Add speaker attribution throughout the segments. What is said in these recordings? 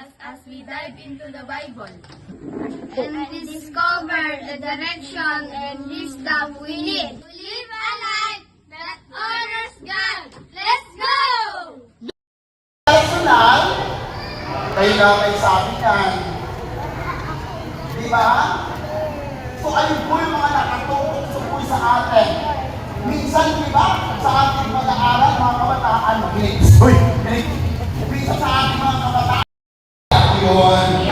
Speaker 1: us as we dive into the Bible and discover the direction and wisdom we need to live a life that honors God. Let's go!
Speaker 2: personal, kayo na may sabi niyan. Di ba? So ayun po yung mga nakatutok sa po sa atin. Minsan, di ba, sa ating mag-aaral, mga kabataan, makinig. Uy, kinig. Minsan sa ating mga 41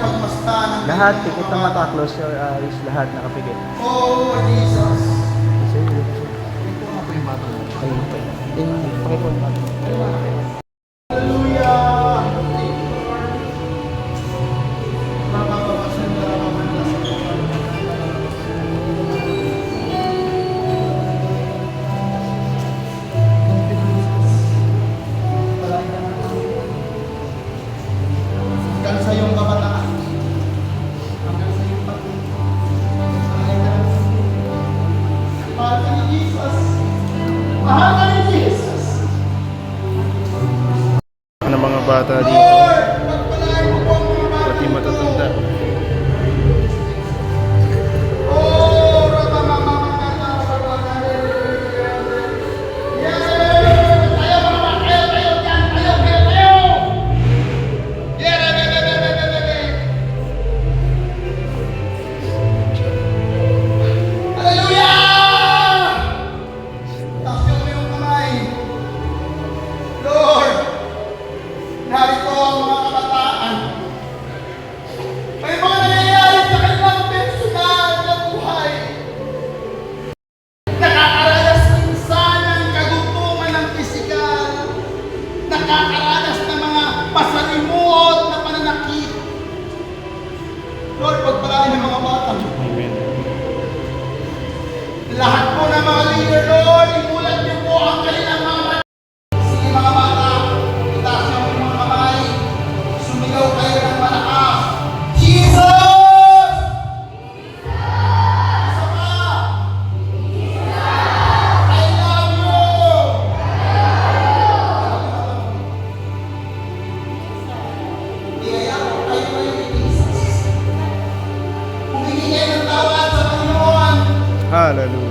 Speaker 2: pagmasta ng
Speaker 3: Lahat, pikit ng mata, close your eyes, lahat nakapikit.
Speaker 2: Oh, Jesus.
Speaker 3: Kasi, ayun pa. Yung ng mga bata dito,
Speaker 2: Lahat po ng mga leader, Lord, imulat niyo po ang kanilang mga bata. Sige mga bata, itaas niyo mga kamay. Sumigaw kayo ng Aleluia.